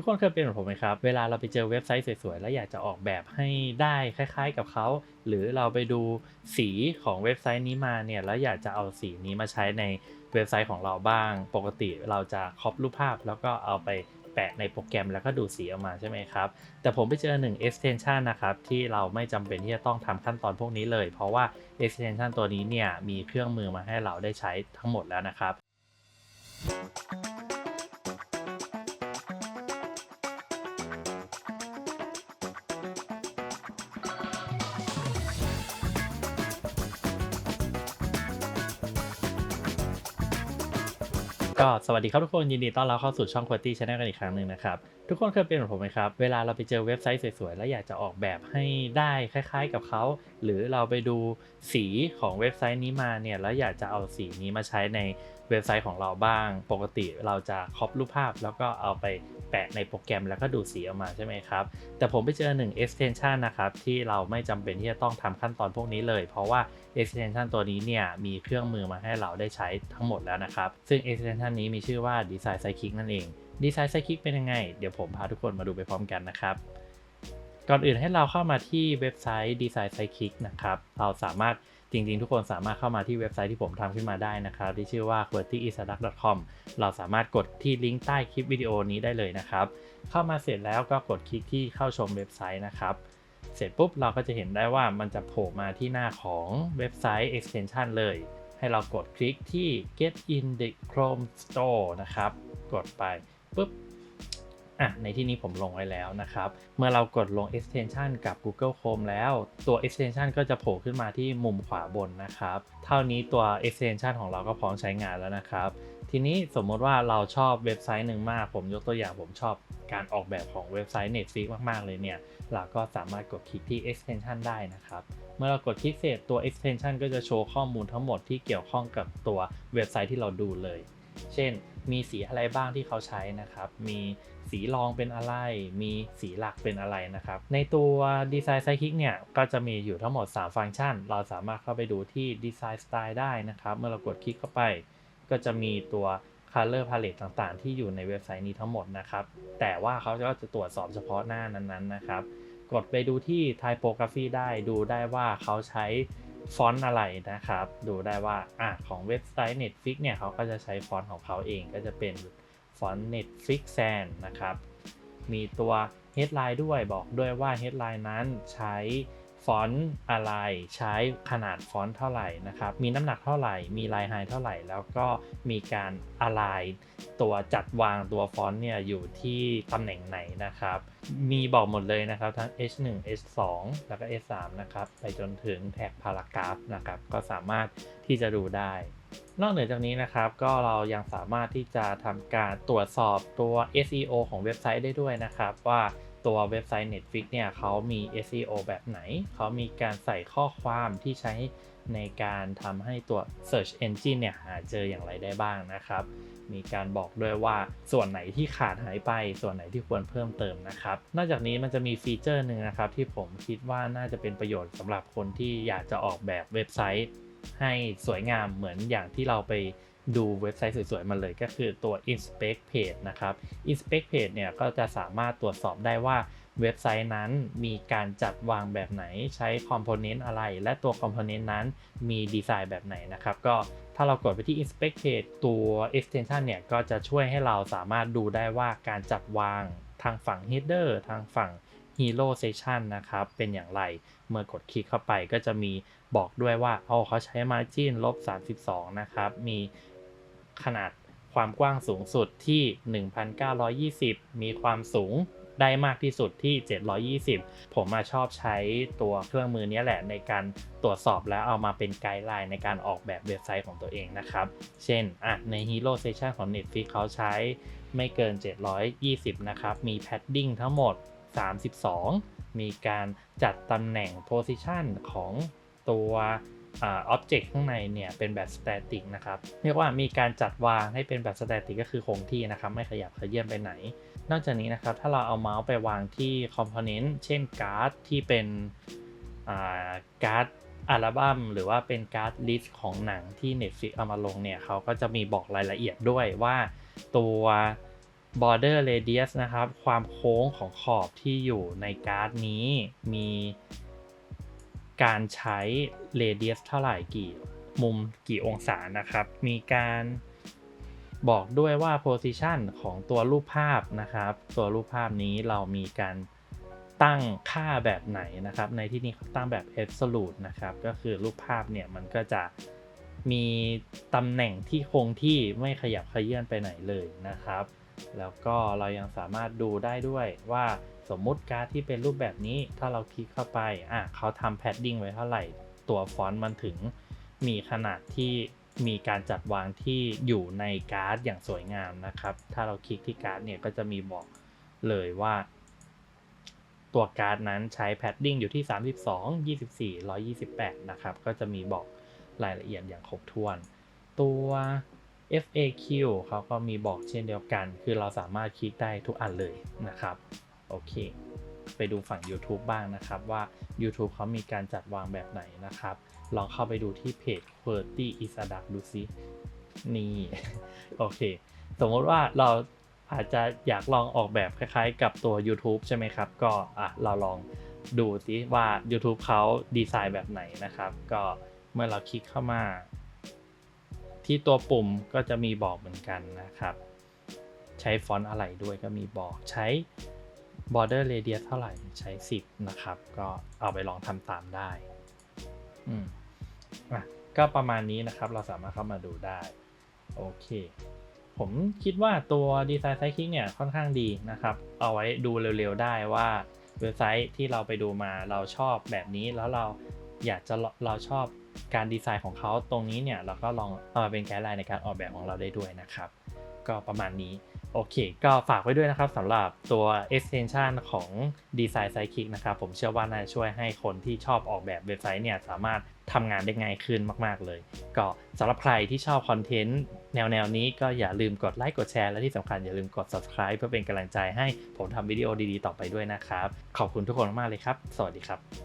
ทุกคนเคยเป็นเหมือนผมไหมครับ เวลาเราไปเจอเว็บไซต์สวยๆ แล้วอยากจะออกแบบให้ได้คล้ายๆกับเขา หรือเราไปดูสีของเว็บไซต์นี้มาเนี่ยแล้วอยากจะเอาสีนี้มาใช้ในเว็บไซต์ของเราบ้าง ปกติเราจะครอปรูปภาพ แล้วก็เอาไปแปะในโปรแกรมแล้วก็ดูสีออกมาใช่ไหมครับ แต่ผมไปเจอหนึ่ง extension นะครับ ที่เราไม่จำเป็นที่จะต้องทำขั้นตอนพวกนี้เลย เพราะว่า extension ตัวนี้เนี่ยมีเครื่องมือมาให้เราได้ใช้ทั้งหมดแล้วนะครับ ก็สวัสดีครับทุกคนยินดีต้อนรับเข้าสู่ช่อง Quality Channel กันอีกครั้งหนึ่งนะครับ ทุกคนเคยเป็นเหมือนผมไหมครับ เวลาเราไปเจอเว็บไซต์สวยๆ แล้วอยากจะออกแบบให้ได้คล้ายๆกับเขา หรือเราไปดูสีของเว็บไซต์นี้มาเนี่ย แล้วอยากจะเอาสีนี้มาใช้ในเว็บไซต์ของเราบ้าง ปกติเราจะครอปรูปภาพ แล้วก็เอาไปแปะในโปรแกรมแล้วก็ดูสีออกมาใช่ไหมครับ แต่ผมไปเจอหนึ่ง extension นะครับที่เราไม่จำเป็นที่จะต้องทำขั้นตอนพวกนี้เลย เพราะว่า extension ตัวนี้เนี่ยมีเครื่องมือมาให้เราได้ใช้ทั้งหมดแล้วนะครับ ซึ่ง extension นี้มีชื่อว่า Design Sidekick นั่นเอง Design Sidekick เป็นยังไง เดี๋ยวผมพาทุกคนมาดูไปพร้อมกันนะครับ ก่อนอื่นให้เราเข้ามาที่เว็บไซต์ Design Sidekick นะครับ เราสามารถจริงๆ ทุกคนสามารถเข้ามาที่เว็บไซต์ที่ผมทำขึ้นมาได้นะครับ ที่ชื่อว่า q u e r t y i s a d a k c o m เราสามารถกดที่ลิงก์ใต้คลิปวิดีโอนี้ได้เลยนะครับ เข้ามาเสร็จแล้วก็กดคลิกที่เข้าชมเว็บไซต์นะครับ เสร็จปุ๊บเราก็จะเห็นได้ว่ามันจะโผล่มาที่หน้าของเว็บไซต์ extension เลย ให้เรากดคลิกที่ get in the Chrome Store นะครับ กดไปปุ๊บอะในที่นี้ผมลงไว้แล้วนะครับ เมื่อเรากดลง extension กับ Google Chrome แล้วตัว extension ก็จะโผล่ขึ้นมาที่มุมขวาบนนะครับ เท่านี้ตัว extension ของเราก็พร้อมใช้งานแล้วนะครับ ทีนี้สมมติว่าเราชอบเว็บไซต์หนึ่งมาก ผมยกตัวอย่างผมชอบการออกแบบของเว็บไซต์ Netflix มาก ๆ เลยเนี่ย เราก็สามารถกดคลิกที่ extension ได้นะครับ เมื่อเรากดคลิกเสร็จตัว extension ก็จะโชว์ข้อมูลทั้งหมดที่เกี่ยวข้องกับตัวเว็บไซต์ที่เราดูเลย เช่น มีสีอะไรบ้างที่เขาใช้นะครับ มีสีรองเป็นอะไร มีสีหลักเป็นอะไรนะครับ ในตัว Design Sidekick เนี่ย ก็จะมีอยู่ทั้งหมด 3 ฟังก์ชัน เราสามารถเข้าไปดูที่ Design Style ได้นะครับ เมื่อเรากดคลิกเข้าไป ก็จะมีตัว Color Palette ต่างๆ ที่อยู่ในเว็บไซต์นี้ทั้งหมดนะครับ แต่ว่าเขาก็จะตรวจสอบเฉพาะหน้านั้นๆนะครับ กดไปดูที่ Typography ได้ดูได้ว่าเขาใช้ฟอนต์อะไรนะครับ ดูได้ว่าอะของเว็บไซต์ Netflix เนี่ยเขาก็จะใช้ฟอนต์ของเขาเองก็จะเป็นฟอนต์ Netflix San นะครับ มีตัว headline ด้วยบอกด้วยว่า headline นั้นใช้ ฟอนต์อะไร ใช้ขนาดฟอนต์เท่าไหร่นะครับ มีน้ำหนักเท่าไหร่ มีลายไฮเท่าไหร่ แล้วก็มีการอะไรตัวจัดวางตัวฟอนต์เนี่ยอยู่ที่ตำแหน่งไหนนะครับ มีบอกหมดเลยนะครับทั้ง H1 H2 แล้วก็ H3 นะครับ ไปจนถึงแท็กพารากราฟนะครับ ก็สามารถที่จะดูได้นอกเหนือจากนี้นะครับก็เรายังสามารถที่จะทำการตรวจสอบตัว SEO ของเว็บไซต์ได้ด้วยนะครับ ว่า ตัวเว็บไซต์ Netflix เนี่ยเขามี SEO แบบไหน เขามีการใส่ข้อความที่ใช้ในการทำให้ตัว Search Engine เนี่ยหาเจออย่างไรได้บ้างนะครับ มีการบอกด้วยว่าส่วนไหนที่ขาดหายไป ส่วนไหนที่ควรเพิ่มเติมนะครับ นอกจากนี้มันจะมีฟีเจอร์หนึ่งนะครับ ที่ผมคิดว่าน่าจะเป็นประโยชน์สำหรับคนที่อยากจะออกแบบเว็บไซต์ ให้สวยงามเหมือนอย่างที่เราไปดูเว็บไซต์สวยๆ มาเลยก็คือตัว inspect page นะครับ inspect page เนี่ยก็จะสามารถตรวจสอบได้ว่าเว็บไซต์นั้นมีการจัดวางแบบไหนใช้คอมโพเนนต์อะไร และตัวคอมโพเนนต์นั้นมีดีไซน์แบบไหนนะครับ ก็ถ้าเรากดไปที่ inspect page ตัว extension เนี่ยก็จะช่วยให้เราสามารถดูได้ว่าการจัดวางทางฝั่ง header ทางฝั่ง hero section นะครับ เป็นอย่างไร เมื่อกดคลิกเข้าไปก็จะมีบอกด้วยว่าเอาเขาใช้ margin ลบ 32 นะครับ มีขนาดความกว้างสูงสุดที่ 1,920 มีความสูงได้มากที่สุดที่ 720 ผมมาชอบใช้ตัวเครื่องมือนี้แหละในการตรวจสอบแล้วเอามาเป็นไกด์ไลน์ในการออกแบบเว็บไซต์ของตัวเองนะครับ เช่นอะใน Hero Section ของ Netflix เขาใช้ไม่เกิน 720 นะครับ มี padding ทั้งหมด 32 มีการจัดตำแหน่ง position ของตัวอ่า object ข้างในเนี่ยเป็นแบบ static นะครับเรียกว่ามีการจัดวางให้เป็นแบบ static ก็คือคงที่นะครับ ไม่ขยับเขยื่อนไปไหน นอกจากนี้นะครับ ถ้าเราเอาเมาส์ไปวางที่ component เช่นการ์ดที่เป็นการ์ดอัลบั้มหรือว่าเป็นการ์ดลิสต์ของหนังที่ Netflix เอามาลงเนี่ยเขาก็จะมีบอกรายละเอียดด้วยว่าตัว border radius นะครับ ความโค้งของขอบที่อยู่ในการ์ดนี้มีการใช้ radius เท่าไหร่กี่มุมกี่องศานะครับ มีการบอกด้วยว่า position ของตัวรูปภาพนะครับ ตัวรูปภาพนี้เรามีการตั้งค่าแบบไหนนะครับ ในที่นี้เขาตั้งแบบ absolute นะครับ ก็คือรูปภาพเนี่ยมันก็จะมีตำแหน่งที่คงที่ไม่ขยับเขยื่อนไปไหนเลยนะครับ แล้วก็เรายังสามารถดูได้ด้วยว่าสมมุติการ์ดที่เป็นรูปแบบนี้ถ้าเราคลิกเข้าไปอะเขาทำแพดดิ้งไว้เท่าไหร่ ตัวฟอนต์มันถึงมีขนาดที่มีการจัดวางที่อยู่ในการ์ดอย่างสวยงามนะครับ ถ้าเราคลิกที่การ์ดเนี่ยก็จะมีบอกเลยว่า ตัวการ์ดนั้นใช้แพดดิ้งอยู่ที่ 32 24 128 นะครับ ก็จะมีบอกรายละเอียดอย่างครบถ้วน ตัว FAQ เขาก็มีบอกเช่นเดียวกัน คือเราสามารถคลิกได้ทุกอันเลยนะครับ โอเค ไปดูฝั่ง YouTube บ้างนะครับว่า YouTube เขามีการจัดวางแบบไหนนะครับ ลองเข้าไปดูที่เพจ QWERTY is a duck ดูซินี่ โอเค สมมติว่าเราอาจจะอยากลองออกแบบคล้ายๆ กับตัว YouTube ใช่ไหมครับ ก็อะเราลองดูซิว่า YouTube เขาดีไซน์แบบไหนนะครับ ก็เมื่อเราคลิกเข้ามา ที่ตัวปุ่มก็จะมีบอกเหมือนกันนะครับ ใช้ฟอนต์อะไรด้วยก็มีบอกใช้ border radius เท่าไหร่ใช้ 10 นะครับ ก็เอาไปลองทำตามได้อืมอะก็ประมาณนี้นะครับเราสามารถเข้ามาดูได้โอเคผมคิดว่าตัวดีไซน์ไซคิกเนี่ยค่อนข้างดีนะครับ เอาไว้ดูเร็วๆได้ว่าเว็บไซต์ที่เราไปดูมาเราชอบแบบนี้แล้วเราอยากจะเราชอบการดีไซน์ของเขาตรงนี้เนี่ยเราก็ลองเอามาเป็นไกด์ไลน์ในการออกแบบของเราได้ด้วยนะครับ ก็ประมาณนี้โอเค ก็ฝากไว้ด้วยนะครับสำหรับตัว extension ของ Design Sidekick นะครับ ผมเชื่อว่าน่าจะช่วยให้คนที่ชอบออกแบบเว็บไซต์เนี่ยสามารถทำงานได้ง่ายขึ้นมาก ๆ เลย ก็สำหรับใครที่ชอบคอนเทนต์แนว ๆ นี้ก็อย่าลืมกดไลค์กดแชร์ และที่สำคัญอย่าลืมกด subscribe เพื่อเป็นกำลังใจให้ผมทำวิดีโอดี ๆ ต่อไปด้วยนะครับ ขอบคุณทุกคนมากๆเลยครับ สวัสดีครับ